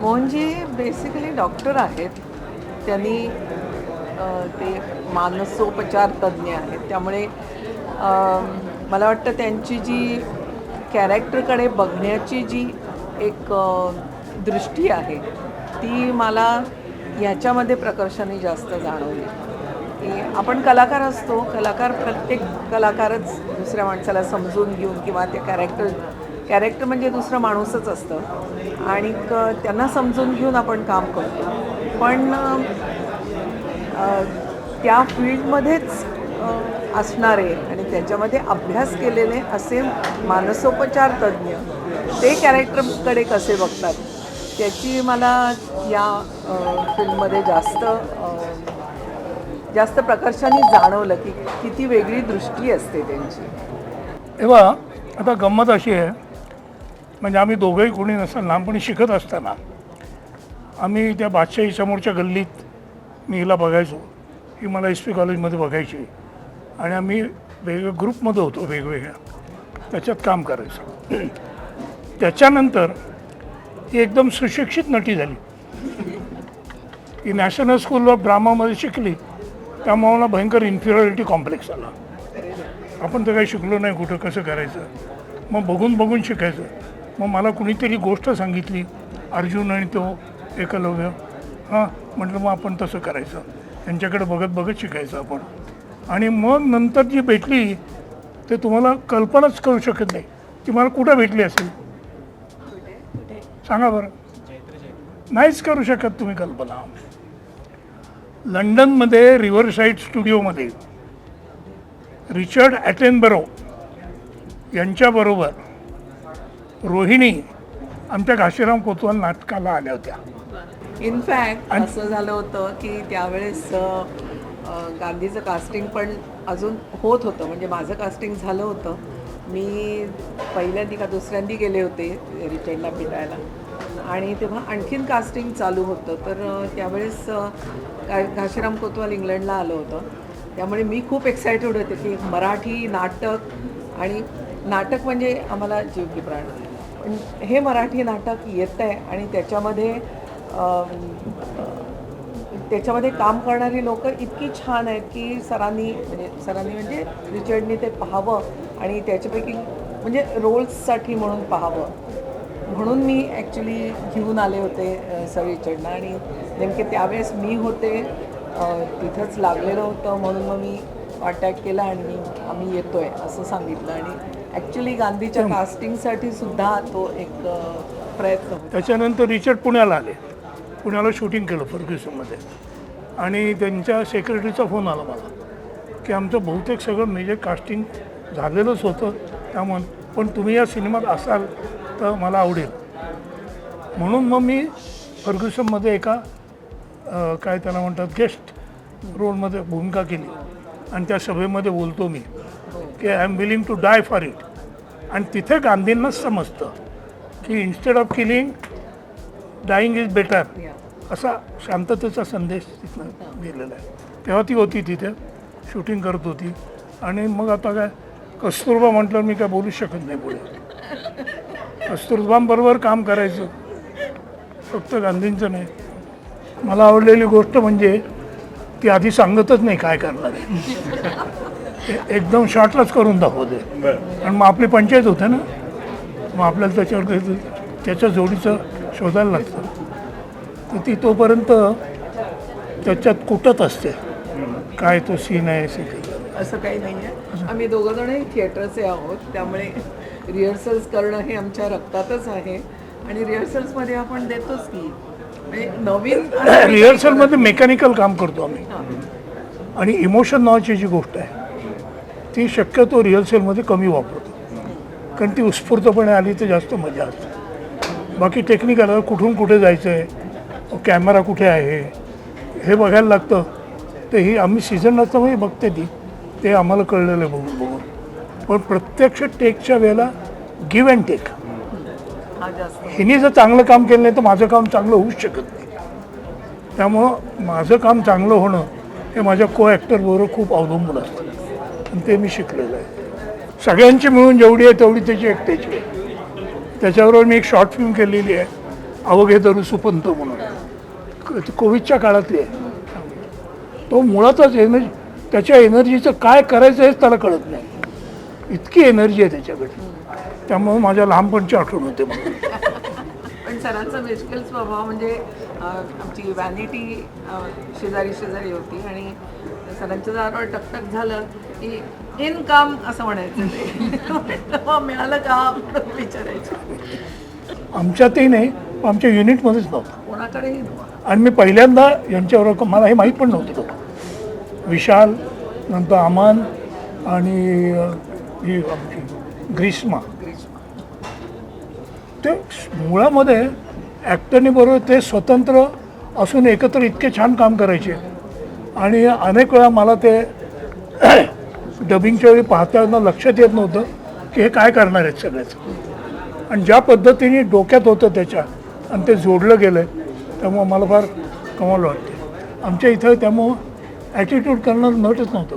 Mohanji basically doctor आहेत. त्यांनी ते मानसोपचार तज्ज्ञ आहेत. त्यामुळे मला वाटतं त्यांची जी कॅरेक्टरकडे बघण्याची जी एक दृष्टी आहे ती मला ह्याच्यामध्ये प्रकर्षाने जास्त जाणवली. की आपण कलाकार असतो कलाकार प्रत्येक कलाकारच दुसऱ्या माणसाला समजून घेऊन किंवा ते कॅरेक्टर कॅरेक्टर म्हणजे दुसरं माणूसच असतं. आणि त्यांना समजून घेऊन आपण काम करतो. पण त्या फील्डमध्येच असणारे आणि त्याच्यामध्ये अभ्यास केलेले असे मानसोपचार तज्ज्ञ ते कॅरेक्टरकडे कसे बघतात? त्याची मला या फिल्ममध्ये फील्डमध्ये जास्त जास्त प्रकर्षाने जाणवलं की किती वेगळी दृष्टी असते त्यांची. तेव्हा आता गंमत अशी आहे म्हणजे आम्ही दोघंही कोणी नसताना लहानपणी शिकत असताना आम्ही त्या बादशाही समोरच्या गल्लीत मी हिला बघायचो. ही मला एस पी कॉलेजमध्ये बघायची. आणि आम्ही वेगवेगळ्या ग्रुपमध्ये होतो वेगवेगळ्या. त्याच्यात काम करायचं. त्याच्यानंतर ती एकदम सुशिक्षित नटी झाली. ती नॅशनल स्कूल ऑफ ड्रामामध्ये शिकली. त्यामुळे मला भयंकर इन्फिरियॉरिटी कॉम्प्लेक्स आला. आपण तर काही शिकलो नाही कुठं कसं करायचं? मग बघून बघून शिकायचं. मग मला कुणीतरी गोष्ट सांगितली अर्जुन आणि तो एकलव्य. हां म्हटलं मग आपण तसं करायचं. त्यांच्याकडे बघत बघत शिकायचं आपण. आणि मग नंतर जी भेटली ते तुम्हाला कल्पनाच करू शकत नाही. ती मला कुठं भेटली असेल? सांगा बरं. नाहीच करू शकत तुम्ही कल्पना. लंडनमध्ये रिव्हरसाईड स्टुडिओमध्ये रिचर्ड ॲटेनबरो यांच्याबरोबर रोहिणी आमच्या घाशीराम कोतवाल नाटकाला आल्या होत्या. इनफॅक्ट असं झालं होतं की त्यावेळेस गांधीचं कास्टिंग पण अजून होत होतं. म्हणजे माझं कास्टिंग झालं होतं. मी पहिल्यांदी का दुसऱ्यांदी गेले होते रिचर्डला भेटायला. आणि तेव्हा आणखीन कास्टिंग चालू होतं. तर त्यावेळेस घाशीराम कोतवाल इंग्लंडला आलं होतं. त्यामुळे मी खूप एक्सायटेड होते की मराठी नाटक आणि नाटक म्हणजे आम्हाला जीव की प्राण पण हे मराठी नाटक येतं आहे आणि त्याच्यामध्ये त्याच्यामध्ये काम करणारी लोक इतकी छान आहेत की सरांनी म्हणजे सरांनी म्हणजे रिचर्डनी ते पाहावं आणि त्याच्यापैकी म्हणजे रोल्ससाठी म्हणून पाहावं. म्हणून मी ॲक्च्युली घेऊन आले होते सर रिचर्डना आणि नेमके त्यावेळेस मी होते तिथंच लागलेलं होतं म्हणून मग मी कॉन्टॅक्ट केला आणि मी आम्ही आहे असं सांगितलं आणि ॲक्च्युली गांधीच्या कास्टिंगसाठी सुद्धा तो एक प्रयत्न होता. त्याच्यानंतर रिचर्ड पुण्याला आले. पुण्याला शूटिंग केलं फर्ग्युसनमध्ये. आणि त्यांच्या सेक्रेटरीचा फोन आला मला की आमचं बहुतेक सगळं मेजर कास्टिंग झालेलंच होतं. त्यामुळे पण तुम्ही या सिनेमात असाल तर मला आवडेल. म्हणून मग मी फर्ग्युसनमध्ये एका अं, काय त्याला म्हणतात गेस्ट रोलमध्ये भूमिका केली. आणि त्या सभेमध्ये बोलतो मी. की I am willing to die for it आणि तिथे गांधींनाच समजतं की instead of killing dying is better. असा शांततेचा संदेश तिथनं दिलेला आहे. तेव्हा ती होती तिथे शूटिंग करत होती. आणि मग आता काय कस्तुरबा म्हटलं मी काय बोलूच शकत नाही पुढे. कस्तुरबांबरोबर काम करायचं. फक्त गांधींचं नाही. मला आवडलेली गोष्ट म्हणजे ती आधी सांगतच नाही काय करणार आहे. एकदम शॉर्टलाच करून दाखवते आणि मग आपली पंचायत होते ना मग आपल्याला त्याच्यावर काही त्याच्या जोडीचं शोधायला लागतं. तर ती तोपर्यंत त्याच्यात कुटत असते. काय तो सीन आहे असे काही. असं काही नाही आहे आम्ही दोघं जणही थिएटरचे आहोत. त्यामुळे रिहर्सल्स करणं हे आमच्या रक्तातच आहे. आणि रिहर्सल्समध्ये आपण देतोच की नवीन रिहर्सलमध्ये मेकॅनिकल काम करतो आम्ही. आणि इमोशन नावाची जी गोष्ट आहे ती शक्यतो रिहर्सलमध्ये कमी वापरतो. कारण ती उत्स्फूर्तपणे आली तर जास्त मजा असते. बाकी टेक्निकल कुठून कुठे जायचं आहे कॅमेरा कुठे आहे हे बघायला लागतं. तर ही आम्ही सीझन नसताना बघते ती. ते आम्हाला कळलेलं आहे बघून बघून. पण प्रत्यक्ष टेकच्या वेळेला गिव्ह अँड टेक हिने जर चांगलं काम केलं नाही तर माझं काम चांगलं होऊच शकत नाही. त्यामुळं माझं काम चांगलं होणं हे माझ्या को ॲक्टरबरोबर खूप अवलंबून असतं. आणि ते मी शिकलेलं आहे. सगळ्यांची मिळून जेवढी आहे तेवढी त्याची एकट्याची आहे. त्याच्याबरोबर मी एक शॉर्ट फिल्म केलेली आहे अवघे धरू सुपंत म्हणून. कोविडच्या काळातली आहे. तो मुळातच एनर्जी त्याच्या एनर्जीचं काय करायचं हेच त्याला कळत नाही. इतकी एनर्जी आहे त्याच्याकडे. त्यामुळे माझ्या लहानपणची आठवण होते पण सरांचा मिस्किल स्वभाव म्हणजे आमची व्हॅनिटी शेजारी शेजारी होती आणि सरांच्या दारावर टकटक झालं की इन काम असं म्हणायचं ते. तेव्हा मिळालं काम विचारायचं. आमच्यातही नाही आमच्या युनिटमध्येच नव्हतं. कोणाकडेही नव्हतं. आणि मी पहिल्यांदा यांच्यावर मला हे माहीत पण नव्हतं. विशाल नंतर अमान आणि ही आमची ग्रीष्मा. ते मुळामध्ये ॲक्टरनी बरोबर ते स्वतंत्र असून एकत्र इतके छान काम करायचे. आणि अनेक वेळा मला ते डबिंगच्या वेळी पाहताना लक्षात येत नव्हतं की हे काय करणार आहेत सगळ्याचं आणि ज्या पद्धतीने डोक्यात होतं त्याच्या आणि ते जोडलं गेलं आहे त्यामुळं मला फार कमाल वाटते आमच्या इथं त्यामुळं ॲटिट्यूड करणं नटच नव्हतं.